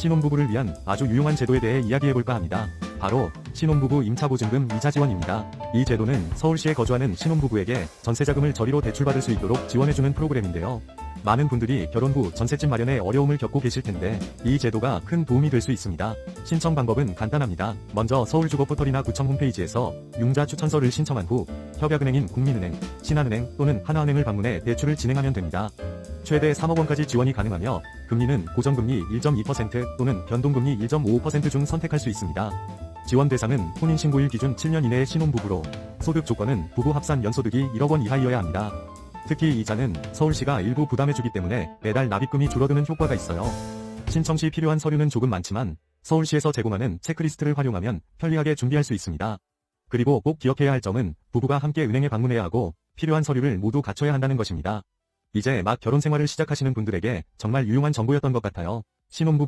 신혼부부를 위한 아주 유용한 제도에 대해 이야기해볼까 합니다. 바로 신혼부부 임차보증금 이자 지원입니다. 이 제도는 서울시에 거주하는 신혼부부에게 전세자금을 저리로 대출받을 수 있도록 지원해주는 프로그램인데요. 많은 분들이 결혼 후 전세집 마련에 어려움을 겪고 계실 텐데 이 제도가 큰 도움이 될 수 있습니다. 신청 방법은 간단합니다. 먼저 서울주거포털이나 구청 홈페이지에서 융자 추천서를 신청한 후 협약은행인 국민은행, 신한은행 또는 하나은행을 방문해 대출을 진행하면 됩니다. 최대 3억 원까지 지원이 가능하며 금리는 고정금리 1.2% 또는 변동금리 1.55%중 선택할 수 있습니다. 지원 대상은 혼인신고일 기준 7년 이내의 신혼부부로 소득 조건은 부부 합산 연소득이 1억 원 이하여야 합니다. 특히 이자는 서울시가 일부 부담해주기 때문에 매달 납입금이 줄어드는 효과가 있어요. 신청 시 필요한 서류는 조금 많지만 서울시에서 제공하는 체크리스트를 활용하면 편리하게 준비할 수 있습니다. 그리고 꼭 기억해야 할 점은 부부가 함께 은행에 방문해야 하고 필요한 서류를 모두 갖춰야 한다는 것입니다. 이제 막 결혼 생활을 시작하시는 분들에게 정말 유용한 정보였던 것 같아요. 신혼부부